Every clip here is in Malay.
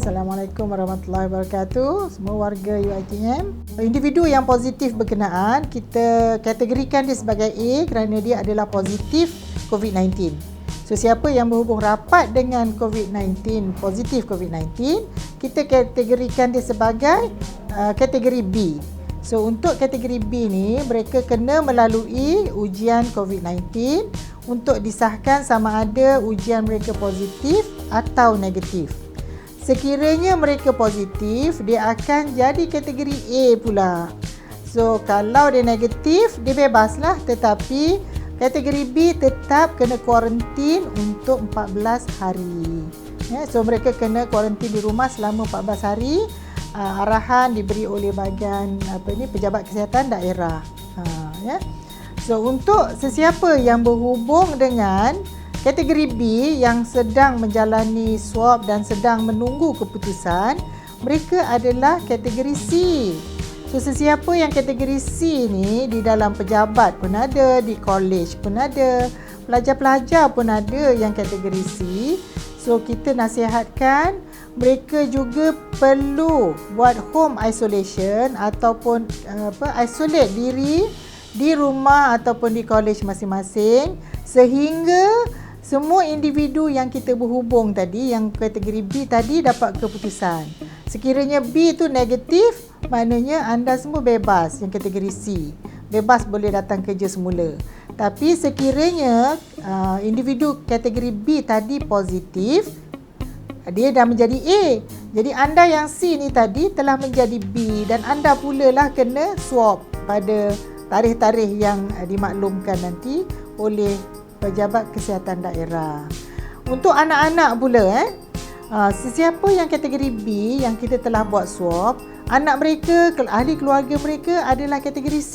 Assalamualaikum warahmatullahi wabarakatuh. Semua warga UiTM. Individu yang positif berkenaan, kita kategorikan dia sebagai A kerana dia adalah positif COVID-19. So siapa yang berhubung rapat dengan COVID-19, positif COVID-19, kita kategorikan dia sebagai uh, kategori B. So untuk kategori B ni, mereka kena melalui ujian COVID-19 untuk disahkan sama ada ujian mereka positif atau negatif. Sekiranya mereka positif, dia akan jadi kategori A pula. So, kalau dia negatif, dia bebaslah tetapi kategori B tetap kena kuarantin untuk 14 hari. Ya, so mereka kena kuarantin di rumah selama 14 hari. Uh, arahan diberi oleh bahagian apa ni pejabat kesihatan daerah. Ha, ya. So untuk sesiapa yang berhubung dengan Kategori B yang sedang menjalani swab dan sedang menunggu keputusan, mereka adalah kategori C. So sesiapa yang kategori C ni di dalam pejabat pun ada, di college pun ada, pelajar-pelajar pun ada yang kategori C. So kita nasihatkan mereka juga perlu buat home isolation ataupun apa isolate diri di rumah ataupun di college masing-masing sehingga semua individu yang kita berhubung tadi yang kategori B tadi dapat keputusan. Sekiranya B itu negatif, maknanya anda semua bebas yang kategori C. Bebas boleh datang kerja semula. Tapi sekiranya uh, individu kategori B tadi positif, dia dah menjadi A. Jadi anda yang C ni tadi telah menjadi B dan anda pula lah kena swab pada tarikh-tarikh yang dimaklumkan nanti oleh pejabat kesihatan daerah. Untuk anak-anak pula eh, uh, sesiapa yang kategori B yang kita telah buat swab, anak mereka, ahli keluarga mereka adalah kategori C.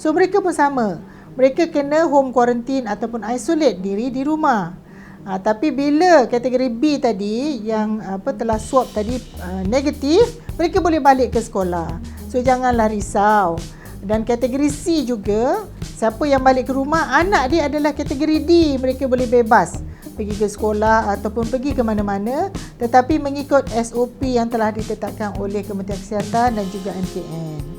So mereka pun sama. Mereka kena home quarantine ataupun isolate diri di rumah. Ha, tapi bila kategori B tadi yang apa telah swab tadi uh, negatif, mereka boleh balik ke sekolah. So janganlah risau. Dan kategori C juga, siapa yang balik ke rumah, anak dia adalah kategori D. Mereka boleh bebas pergi ke sekolah ataupun pergi ke mana-mana tetapi mengikut SOP yang telah ditetapkan oleh Kementerian Kesihatan dan juga MKN.